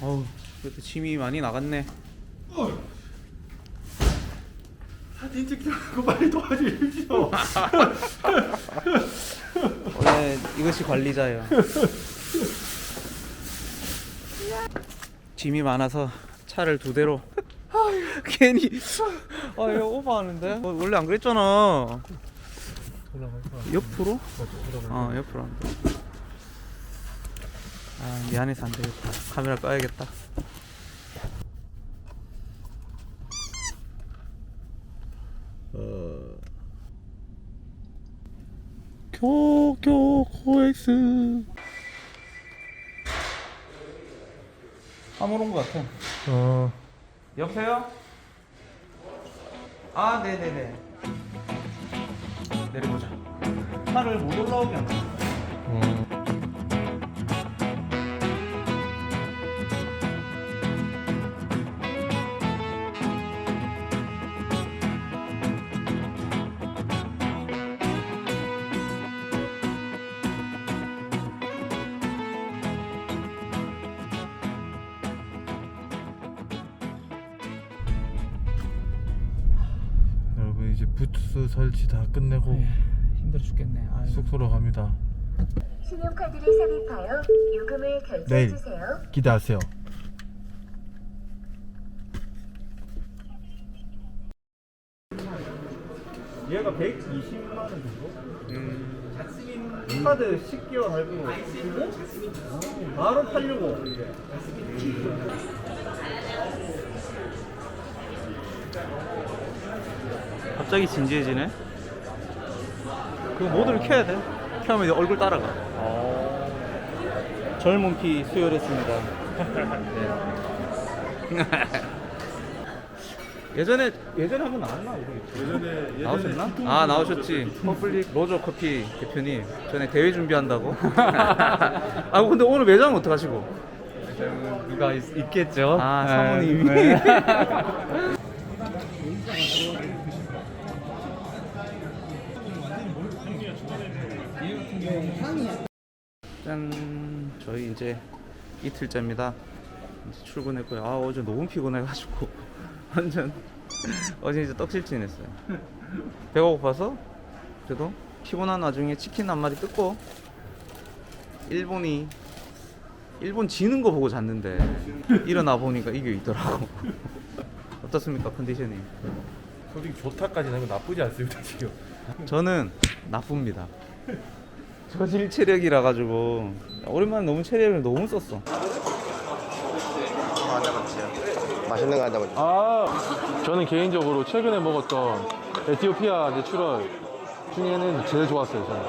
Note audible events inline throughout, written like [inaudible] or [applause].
어우 그래도 침이 많이 나갔네. 사진 찍자고 빨리 도와주십시오. [laughs] 원래 이것이 관리자예요. 짐이 많아서 차를 두 대로. [laughs] 괜히. 아 이거 오버하는데? 어, 원래 안 그랬잖아. 옆으로? 어 옆으로 안 돼. 아 미안해서 안 되겠다. 카메라 꺼야겠다. 교교 코엑스. 아무런 것 같아. 어. 여보세요? 아 네네네. 내려보자. 차를 못 올라오게 한다 어. 설치 다 끝내고 네, 힘들어 죽겠네 아유. 숙소로 갑니다. 신용카드를 삽입하여 요금을 내일. 결제해주세요. 기대하세요. 얘가 120만 원 정도? 음. 카드 10개월 할부 주고 바로 팔려고 갑자기 진지해지네 그 모드를 켜야 돼. 켜면 이제 얼굴 따라가. 젊은 피 수혈했습니다. 네. [laughs] 예전에 예전에 한 번 나왔나 모르겠지 예전에 나오셨나? 아 나오셨지. 퍼블릭 로저 커피 대표님. 전에 대회 준비한다고. [laughs] 아 근데 오늘 매장 어떡 하시고? 누가 있, 겠죠? 아 사모님이 [laughs] 이제 이틀째입니다. 이제 출근했고요. 아 어제 너무 피곤해가지고 [laughs] 완전 어제 이제 떡실진 했어요. 배가 고파서 그래도 피곤한 와중에 치킨 한 마리 뜯고 일본이 일본 지는 거 보고 잤는데 일어나 보니까 이게 있더라고. [laughs] 어떻습니까 컨디션이? 솔직히 좋다까지는 나쁘지 않습니다 지금. 저는 나쁩니다. 저질 체력이라 가지고 오랜만에 너무 체력을 너무 썼어. 맛있는 거 보자. 아 저는 개인적으로 최근에 먹었던 에티오피아 내추럴 중에는 제일 좋았어요 저는.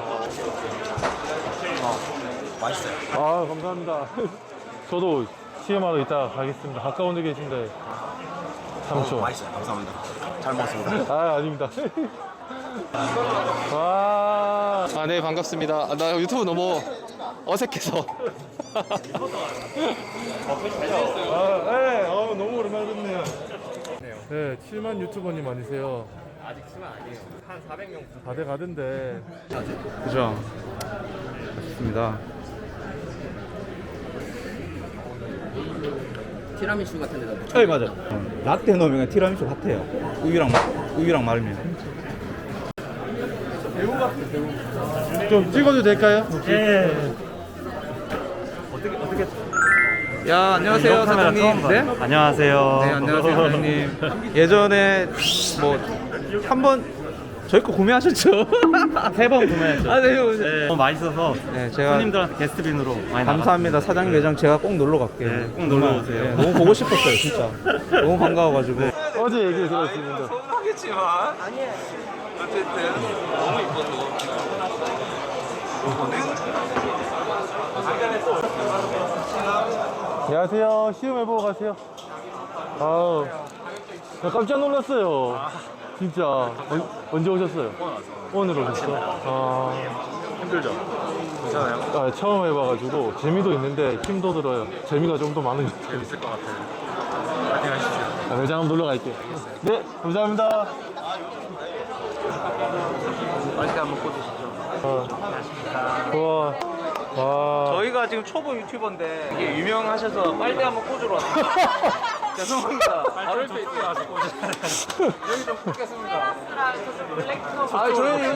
맛있어요. 아 감사합니다. [laughs] 저도 CM하러 이따 가겠습니다. 가까운 데 계신데 삼촌. 맛있어요. 감사합니다. 잘 먹었습니다. 아 아닙니다. [laughs] 와. 아, 네, 반갑습니다. 아, 나 유튜브 너무 어색해서. 아, 네, 어, 너무 오랜만에 뵙네요. 네, 7만 유튜버님 아니세요? 아직 수면 아니에요. 한 400명. 다돼 가던데. 그죠? 좋습니다. 티라미슈 같은 데다. 네 맞아. 어, 라떼 넣으면 티라미수 같아요. 우유랑 마- 우유랑 말면. 좀 찍어도 될까요? 예. 야 안녕하세요 사장님. 네? 안녕하세요. 네 안녕하세요 사장님. 예전에 뭐 한 번 저희 거 구매하셨죠? [laughs] 세 번 구매했죠. 아 네. 네, 너무 맛있어서 네 제가 손님들한테 게스트빈으로 많이 감사합니다 사장님 매장 제가 꼭 놀러 갈게요. 네, 꼭 놀러 정말, 오세요. 네, 너무 보고 싶었어요 진짜. [laughs] 너무 반가워가지고. 어제 얘기를 들었습니다. 하겠지만 어쨌든 너무 이뻐서 안녕하세요. 시험 해보고 가세요. 아우, 나 깜짝 놀랐어요. 진짜. 언, 언제 오셨어요? 오늘 오셨어? 아, 힘들죠? 괜찮아요? 아, 처음 해봐가지고 재미도 있는데 힘도 들어요. 재미가 좀 더 많은 것 같아요. 재밌을 것 같아요. 파이팅 하십시오. 아, 매장 한번 놀러 갈게요. 네, 감사합니다. 맛있게 한번 꽂으시죠. 어, 와, 와. 저희가 지금 초보 유튜버인데 이게 유명하셔서 빨대 한번 꽂으러 왔어요. [laughs] 죄송합니다. 바로 옆에 있어요. 여기 좀 꽂겠습니다. 아, 저희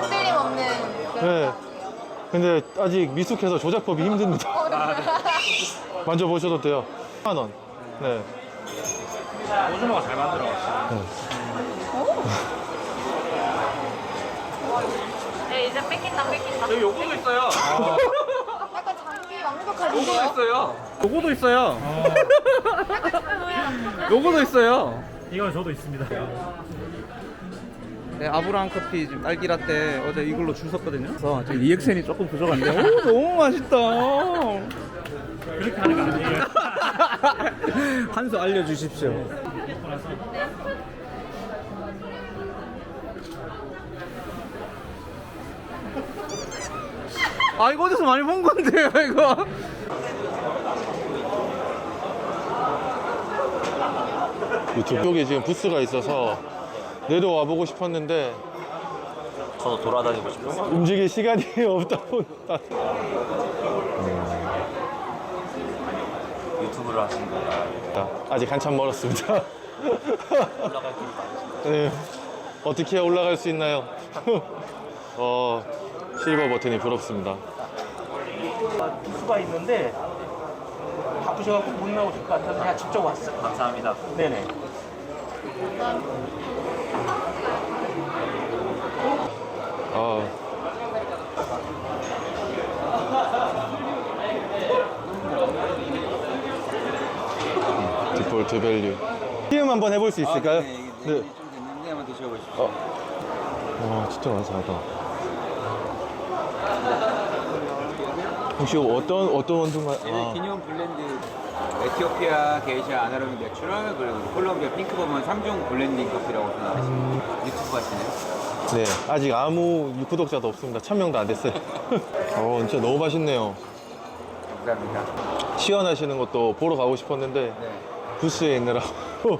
흔들림 없는 그런 네. 근데 아직 미숙해서 조작법이 힘듭니다. [laughs] 만져보셔도 돼요. 1만 원. 네. 오주모가 잘 만들어가지고. 네 저희 요거도 있어요. 약간 장비 요거도 완벽하신데요? 있어요. 요거도 있어요. 요거도 있어요. 이건 저도 있습니다. 네, 아브라함 커피 지금 딸기 라떼 어제 이걸로 줄 섰거든요. 그래서 지금 리액션이 조금 부족한데, 오, 너무 맛있다. 그렇게 하는 거 아니에요? [laughs] 한수 알려주십시오. 아 이거 어디서 많이 본 건데요 이거 유튜브 쪽에 지금 부스가 있어서 내려와 보고 싶었는데 저도 돌아다니고 싶어요. 움직일 시간이 [laughs] 없다 보니까 유튜브를 하시는 거예요. 아직 한참 멀었습니다. 네. 어떻게 올라갈 수 있나요? [laughs] 어, 실버 버튼이 부럽습니다. 수가 있는데 바쁘셔갖고 못 나오실 것 같아서 그냥 직접 왔어요. 감사합니다. 네네. 아. 음, 디폴트 밸류. 시음 한번 해볼 수 있을까요? 네. 좀 됐는데 한번 드셔보십시오. 와, 진짜 맛있다. 혹시 어떤 어떤 원두가? 얘는 아, 기념 블렌드 에티오피아 게이샤 아나로미 내추럴 그리고 콜롬비아 핑크버먼 3종 블렌딩 커피라고 생각하시면 유튜브 하시네요. 네, 아직 아무 구독자도 없습니다. 천 명도 안 됐어요. [laughs] 어, 진짜 너무 맛있네요. 감사합니다. 시연하시는 것도 보러 가고 싶었는데 네. 부스에 있느라고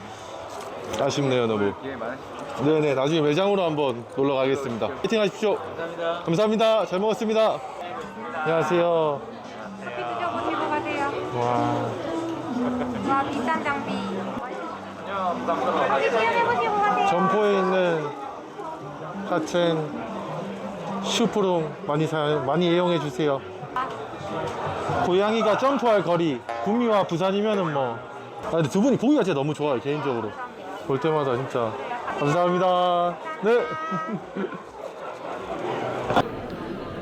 [laughs] 아쉽네요, 너무. 기회 많으시죠? 네네, 나중에 매장으로 한번 놀러 가겠습니다. 화이팅 하십시오. 감사합니다. 감사합니다. 잘 먹었습니다. 안녕하세요. 드셔보시고 가세요 와, 와 비싼 장비 같이 시연해보시고 가세요 점포에 있는 같은 슈프룸 많이 사, 많이 이용해 주세요. 고양이가 점프할 거리, 구미와 부산이면은 뭐. 아, 근데 두 분이 보기가 진짜 너무 좋아요, 개인적으로. 볼 때마다 진짜. 감사합니다. 네. [laughs]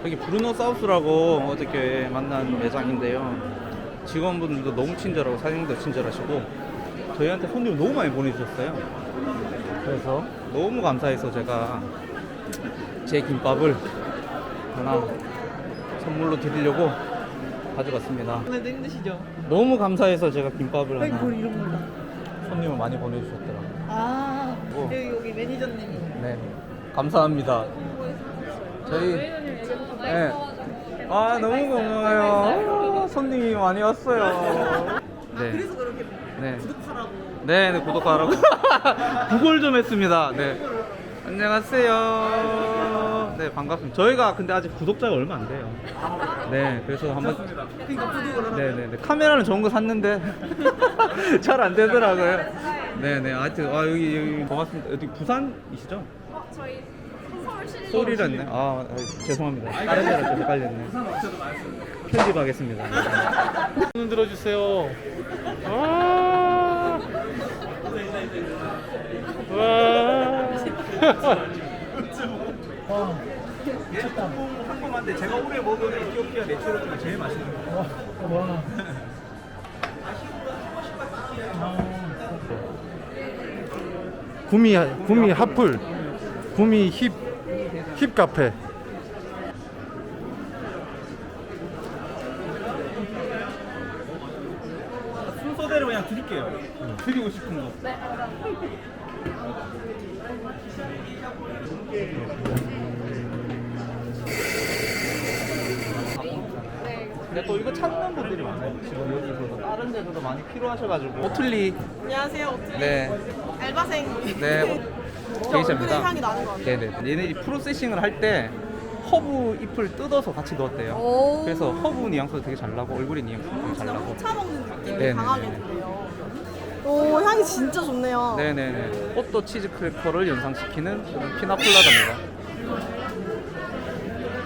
여기 브루노 사우스라고 어저께 만난 매장인데요 직원분들도 너무 친절하고 사장님도 친절하시고 저희한테 손님 너무 많이 보내주셨어요 그래서 너무 감사해서 제가 제 김밥을 하나 선물로 드리려고 가져갔습니다 오늘도 힘드시죠? 너무 감사해서 제가 김밥을 하나 손님을 많이 보내주셨더라고요 아, 뭐. 여기, 여기 매니저님이. 네, 감사합니다. 저희 네. 아 너무 고마워요. 아, 손님이 많이 왔어요. 네. 그래서 그렇게 네. 구독하라고. 네, 네 구독하라고. [laughs] 구글 좀 했습니다. 네. 안녕하세요. 네, 반갑습니다. 저희가 근데 아직 구독자가 얼마 안 돼요. 네, 그래서 한번 그러니까 구독을 네, 네, 네. 카메라는 좋은 거 샀는데 [laughs] 잘 안 되더라고요. 네, 네. 하여튼 아 여기 여기 고맙습니다. 어디 부산이시죠? 저희 서울시 소리랬네. 아, 아, 죄송합니다. 다른 데랑 좀 헷갈렸네. 편집하겠습니다. 손 들어주세요. 와. 와. 궁금한데 제가 올해 먹은 에티오피아 내추럴 중에 제일 맛있는 거. 와. 구미 구미 핫플 구미 힙 힙 카페 순서대로 그냥 드릴게요. 드리고 싶은 거. 근데 또 이거 찾는 분들이 많아요. 지금 여기서 다른 데서도 많이 필요하셔가지고. 오틀리. 안녕하세요. 어떻게 네. 알바생. 네. 얼굴에 게이샤입니다. 향이 나는 것 같아요. 네네. 얘네들이 프로세싱을 할 때 허브 잎을 뜯어서 같이 넣었대요. 오. 그래서 허브 뉘앙스도 되게 잘 나고 얼굴의 뉘앙스도 되게 잘 나고. 차 먹는 느낌이. 강하게 드네요. 오, 향이 진짜 좋네요. 네네네. 꽃도 치즈 크래커를 연상시키는 그런 피나콜라다입니다.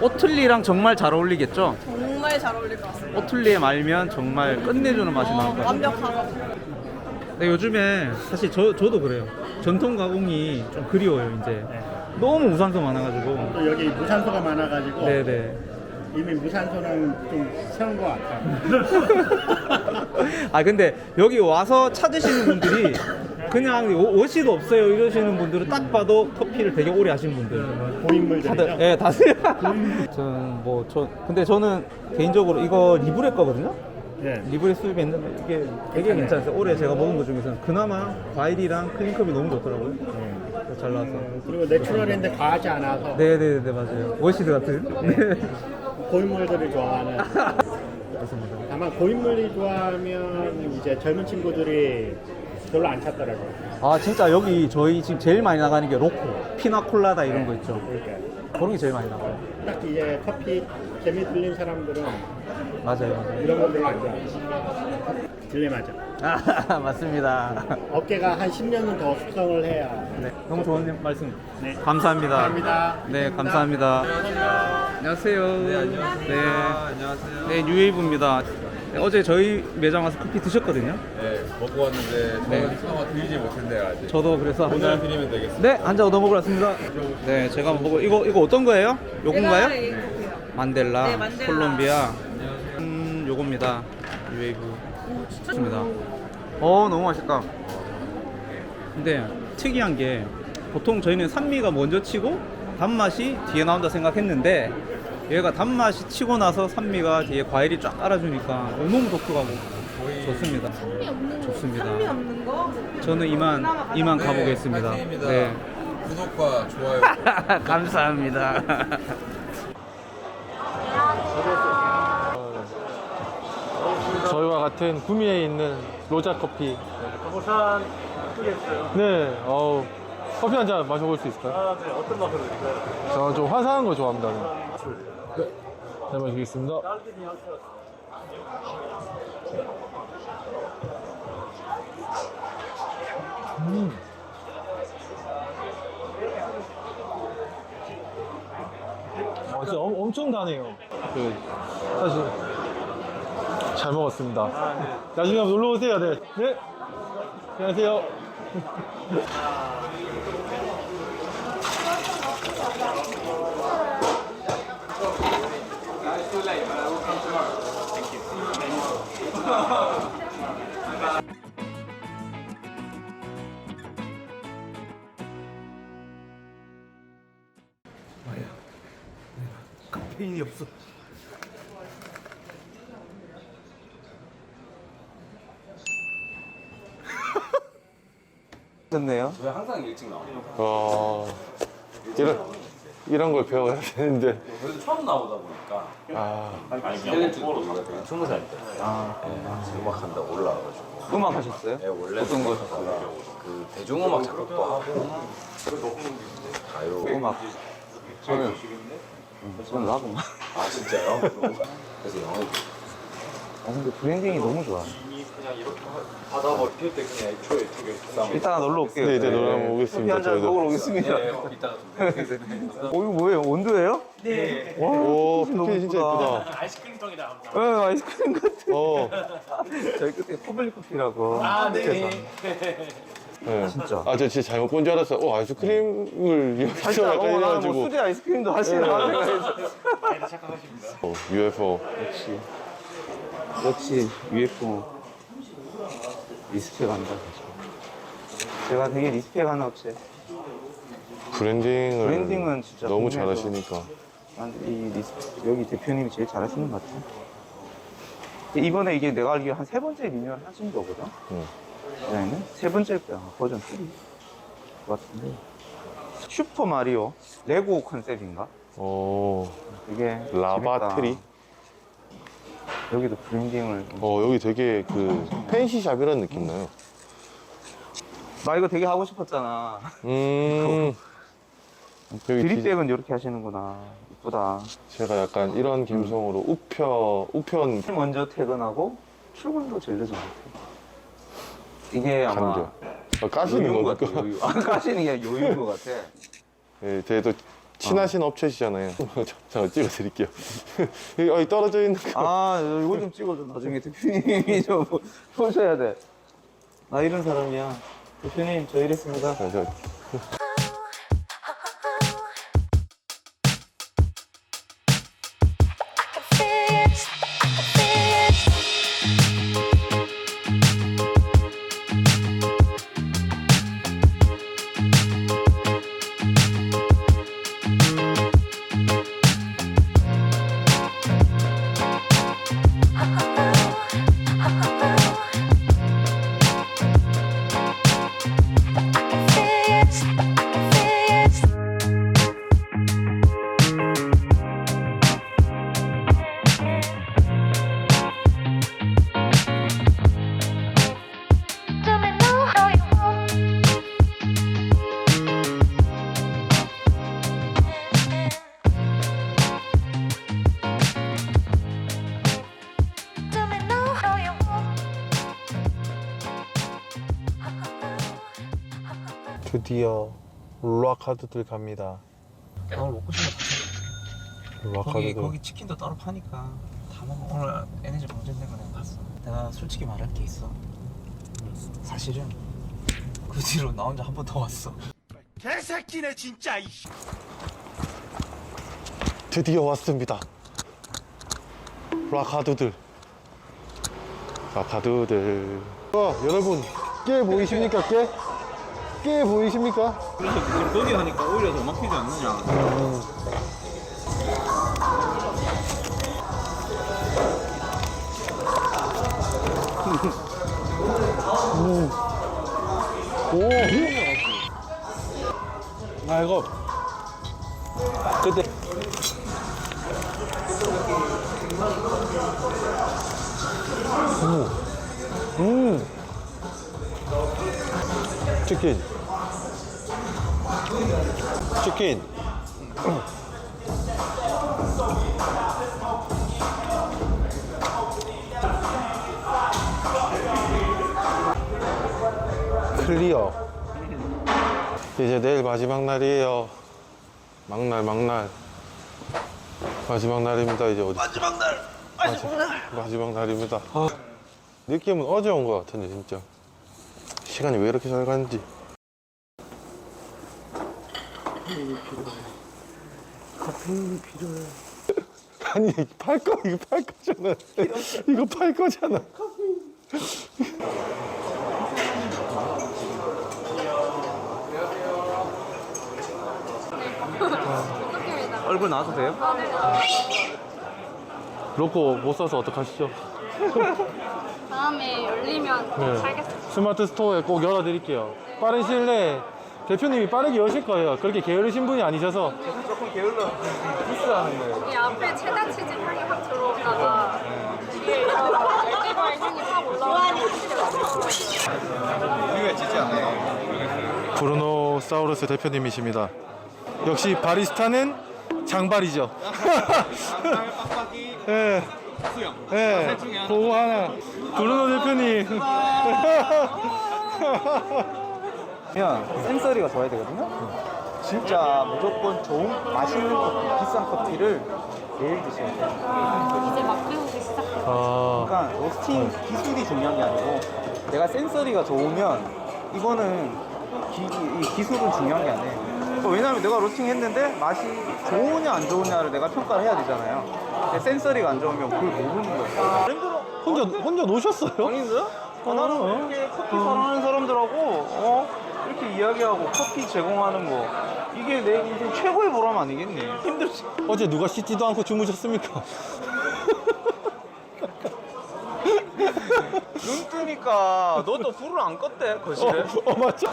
오틀리랑 정말 잘 어울리겠죠? 정말 잘 어울릴 것 같습니다. 오틀리에 말면 정말 끝내주는 맛이 나올 어, 것 같아요. 완벽하고. 근데 요즘에 사실 저, 저도 그래요. 전통 가공이 좀 그리워요, 이제. 너무 무산소 많아가지고. 또 여기 무산소가 많아가지고 네네. 이미 무산소는 좀 세운 것 같아. [laughs] 아 근데 여기 와서 찾으시는 분들이 그냥 오- 옷이도 없어요 이러시는 분들은 딱 봐도 커피를 되게 오래 하시는 분들 고인물들이죠. 다들 예 다들 [laughs] 저는 뭐저 근데 저는 개인적으로 이거 리브레 거거든요 네. 리브레 수입이 있는데 이게 되게 괜찮았어요. 올해 제가 먹은 것 중에서는. 그나마 과일이랑 클린컵이 너무 좋더라고요. 그래서 잘 나와서 그리고 내추럴인데 과하지 않아서. 네네네 맞아요. 월시드 같은. 네. 고인물들을 좋아하는. [laughs] 그렇습니다. 다만 고인물이 좋아하면 이제 젊은 친구들이 별로 안 찾더라고요. 아 진짜 여기 저희 지금 제일 많이 나가는 게 로코 피나콜라다 이런 거 있죠? 그러니까 그런 게 제일 많이 나가요. 딱 이제 커피 재미 들린 사람들은 맞아요 맞아요 이런 거 별로 안 좋아해요. 딜레마죠. 아, [laughs] 맞습니다. 어깨가 한 10년은 더 숙성을 해야. 네, 너무 좋은 말씀. 네. 감사합니다. 감사합니다. 네, 감사합니다. 안녕하세요. 네, 안녕하세요. 네, 뉴웨이브입니다. 네, 어제 저희 매장 와서 커피 드셨거든요. 네, 먹고 왔는데 네. 차마 드리지 못했네요 아직. 저도 그래서 한 잔. 드리면 되겠습니다. 네, 한 잔 얻어 먹으러 왔습니다. 네, 제가 한번 보고 이거 이거 어떤 거예요? 요건가요? 만델라, 네, 만델라. 콜롬비아. 음, 요겁니다. 뉴웨이브. 좋습니다. 어, 너무 맛있다. 근데 특이한 게 보통 저희는 산미가 먼저 치고 단맛이 뒤에 나온다 생각했는데 얘가 단맛이 치고 나서 산미가 뒤에 과일이 쫙 깔아주니까 너무 독특하고 좋습니다. 산미 없는 거. 좋습니다. 산미 없는 거. 저는 이만 이만 가보겠습니다. 파이팅입니다. 네. 구독과 좋아요. [laughs] 감사합니다. [laughs] 저희와 같은 구미에 있는 로자 커피. 부산 쪽이었어요. 네, 어우, 커피 한 잔 마셔볼 수 있을까요? 아, 네. 어떤 맛으로 드릴까요? 저는 좀 화사한 거 좋아합니다. 네, 잘 마시겠습니다. 음. 아, 진짜 엄, 엄청 다네요. 그, 사실 잘 먹었습니다. 나중에 한번 놀러 오세요. 네. 네. 안녕하세요. 됐네요. 저희 항상 일찍 나와요. 와, 이런, 이런 걸 배워야 되는데. 그래도 처음 나오다 보니까 아, 아니 그냥 먹으러 가고 스무 살 때. 아, 음악 한다 올라와가지고. 음악 하셨어요? 네, 원래 어떤 거? 그 대중음악 작곡도 하고 가요. 음악. 저는 저는 라고. 아 진짜요? [laughs] 그래서 영어 아 근데 브랜딩이 너무 좋아. 그냥 이렇게 버틸 때 그냥 애초에 되게 싸움. 이따가 놀러 올게요. 네, 이제 놀러 오겠습니다, 커피 한잔 저희도. 먹으러 오겠습니다. 네, 이따가 좀. [laughs] 어 이거 뭐예요? 원두예요? 네. 와, 오, 너무 커피 진짜 예쁘다. 아이스크림 통이다. 네, 아이스크림 같아. 어, [laughs] 저희 그때 퍼블릭 커피라고. 아 네. 네. 진짜. 아, 저 진짜 잘못 본 줄 알았어. 어, 아이스크림을 이렇게 살짝 약간 어, 뭐 해가지고. 수제 아이스크림도 하시나 생각해서. 어, UFO. 역시 역시 UFO 리스펙 한다. 제가 되게 리스펙하는 업체. 브랜딩을 브랜딩은 진짜 너무 국내에서- 잘하시니까. 난이 리스펙 여기 대표님이 제일 잘하시는 것 같아. 이번에 이게 내가 알기로 한 세 번째 리뉴얼 하신 거거든. 응. 그다음에 세 번째 거야 버전 3. 것 같은데. 슈퍼 마리오 레고 컨셉인가? 어, 이게 라바트리. 재밌다. 여기도 브랜딩을 좀- 어, 여기 되게 그 팬시샵이라는 느낌 나요. 나 이거 되게 하고 싶었잖아. 음. 여기 디자- 드립백은 이렇게 하시는구나. 이쁘다. 제가 약간 이런 감성으로 우표 우편 먼저 퇴근하고 출근도 제일 늦은 것. 이게 아마 간교. 아, 까시는 요유인 거것 같아. 요유. 아, 까시는 게 요유인 것 같아. 예, 저희도 친하신 업체시잖아요. [laughs] 저 찍어드릴게요. [laughs] 여기 떨어져 있는 거. 아, 이거 좀 찍어줘. 나중에 대표님이 좀 [laughs] 보셔야 돼. 나 이런 사람이야. 대표님, 저 이랬습니다. 아, 저, 드디어 락카드들 갑니다. 아 먹고 싶어. 거기 락카드들. 거기 치킨도 따로 파니까 다 먹어. 오늘 에너지 방전된 거 내가 봤어. 내가 솔직히 말할 게 있어. 사실은 그 뒤로 나 혼자 한 번 더 왔어. 드디어 왔습니다. 락카드들. 락카드들. 어, 여러분, 깨 보이십니까? 깨? 깨 보이십니까? 그래서 거기 하니까 오히려 더 막히지 않느냐. 오! 아, 이거. 그때. 음. 치킨. 치킨. 클리어. 이제 내일 마지막 날이에요. 막날, 막날. 마지막 날입니다, 이제 어디. 마지막 날! 마지막 날! 마지막 날입니다. 아, 느낌은 어제 온 것 같은데, 진짜. 시간이 왜 이렇게 잘 가는지. 카페인이 필요해. [laughs] 아니, 팔 거, 이거 팔 거잖아. 이거 팔 거잖아. 얼굴 나와도 돼요? 로꼬 못 써서 어떡하시죠? [laughs] 다음에 열리면 네. 살겠습니다. 스마트 스토어에 꼭 열어드릴게요. 빠른 시일 내에 대표님이 빠르게 여실 거예요. 그렇게 게으르신 분이 아니셔서. 조금 게을러 미스하는 거예요. 이 앞에 체다 치즈 향이 확 들어오다가 뒤에 알게바의 향이 확 올라오는 우리가 찌지 않아요. 브루노 사우루스 대표님이십니다. 역시 바리스타는 장발이죠. 예. [laughs] 예. 그거 하나. 브루노 대표님. [laughs] 그냥 센서리가 좋아야 되거든요. 진짜 무조건 좋은 맛있는 커피, 비싼 커피를 매일 드셔야 돼요. 이제 막 배우기 시작해요. 아, 그러니까 로스팅 기술이 중요한 게 아니고 내가 센서리가 좋으면 이거는 기, 이 기술은 중요한 게 아니에요. 어, 왜냐면 내가 로스팅 했는데 맛이 좋으냐 안 좋으냐를 내가 평가를 해야 되잖아요. 근데 센서리가 안 좋으면 그걸 모르는 거예요. 힘들어. 혼자, 혼자 노셨어요? 아닌데? 아, 나는 이렇게 커피 사랑하는 사람들하고 어? 이렇게 이야기하고 커피 제공하는 거 이게 내 인생 최고의 보람 아니겠니? 힘들지. 어제 누가 씻지도 않고 주무셨습니까? 눈 뜨니까 너도 불을 안 껐대 거실에. 어, 맞죠?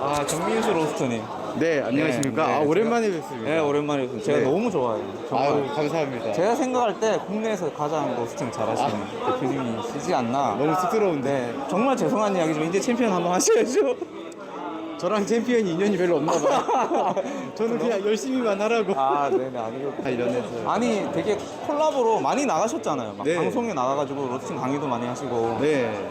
아 정민수 로스터님. 네 안녕하십니까 네, 아 네, 오랜만에 뵙습니다 네 오랜만에 뵙습니다. 제가 네. 너무 좋아해요. 정말. 아유 감사합니다 제가 생각할 때 국내에서 가장 로스팅 잘하시는 대표님이시지 않나. 너무 쑥스러운데 네 정말 죄송한 이야기지만 이제 챔피언 한번 하셔야죠. 저랑 챔피언이 인연이 별로 없나 봐요. 저는 그냥 열심히만 하라고. 아 네네 아니요 관련해서. 아니 되게 콜라보로 많이 나가셨잖아요 막 네. 방송에 나가가지고 로스팅 강의도 많이 하시고 네.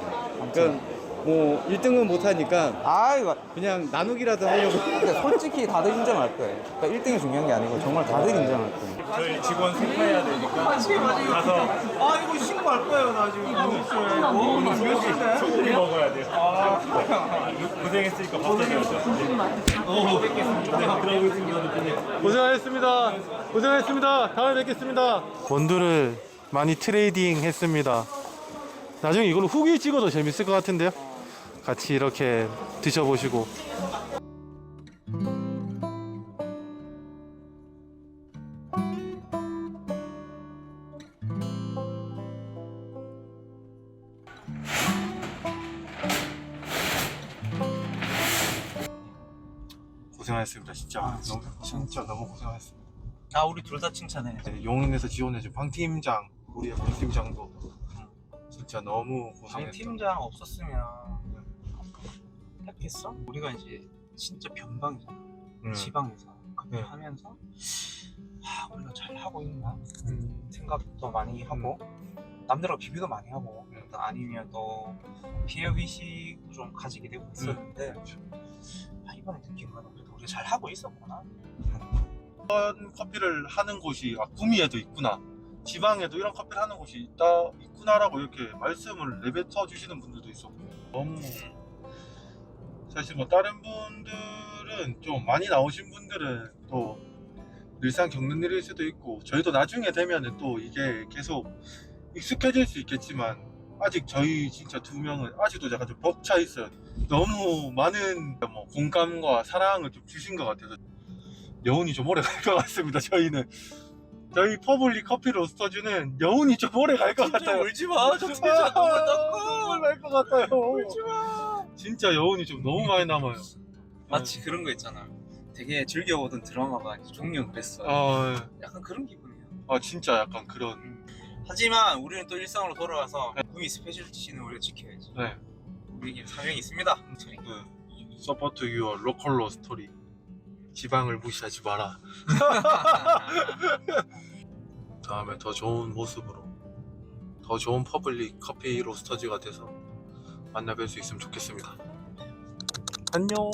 그러니까 뭐 1등은 못 하니까 아 이거 그냥 나누기라도 하려고. 근데 솔직히 다들 인정할 거예요 그러니까 1등이 중요한 게 아니고 정말 다들 인정할 거예요 저희 직원 승파해야 되니까 가서 아 이거 신고할 거예요 나 지금 소고기 먹어야 돼요. 고생했으니까 밥 사줘야죠. 뵙겠습니다. 그러고 있습니다. 고생하셨습니다. 고생하셨습니다. 다음에 뵙겠습니다. 원두를 많이 트레이딩 했습니다. 나중에 이걸로 후기 찍어도 재밌을 것 같은데요. 같이 이렇게 드셔보시고. 고생하셨습니다. 진짜 너무 진짜 너무 고생하셨습니다. 아 우리 둘 다 칭찬해 네, 용인에서 지원해준 방 팀장, 우리 방 팀장도 진짜 너무 방 고생했다. 팀장 없었으면 했겠어? 우리가 이제 진짜 변방이잖아 음. 지방에서 그걸 네. 하면서 하, 우리가 잘 하고 있나 생각도 많이 하고 남들하고 비교도 많이 하고 또 아니면 또 피해 의식도 좀 가지게 되고 있었는데 아, 이번에 느낀 거는 우리가 잘 하고 있었구나 이런 커피를 하는 곳이 아, 구미에도 있구나. 지방에도 이런 커피를 하는 곳이 있다 있구나라고 이렇게 말씀을 내뱉어 주시는 분들도 있었고 너무 사실 뭐 다른 분들은 좀 많이 나오신 분들은 또 늘상 겪는 일일 수도 있고 저희도 나중에 되면은 또 이게 계속 익숙해질 수 있겠지만 아직 저희 진짜 두 명은 아직도 약간 좀 벅차 있어요. 너무 많은 뭐 공감과 사랑을 좀 주신 것 같아서 여운이 좀 오래 [laughs] 갈 것 같습니다. 저희는 저희 퍼블릭 커피 로스터즈는 여운이 좀 오래 갈 것 같아요. 울지 마 눈물 날것 같아요. 울지 마. 진짜 여운이 좀 너무 많이 남아요. 마치 그런 거 있잖아 되게 즐겨오던 드라마가 이제 종료를 했어 아, 약간 그런 기분이야 아 진짜 약간 그런. 하지만 우리는 또 일상으로 돌아가서 구미 스페셜티시는 우리가 지켜야지 네. 우리에게 사명이 있습니다 그 서포트 유어 로컬로 스토리. 지방을 무시하지 마라. [laughs] 다음에 더 좋은 모습으로 더 좋은 퍼블릭 커피 로스터즈가 돼서 만나뵐 수 있으면 좋겠습니다. 안녕.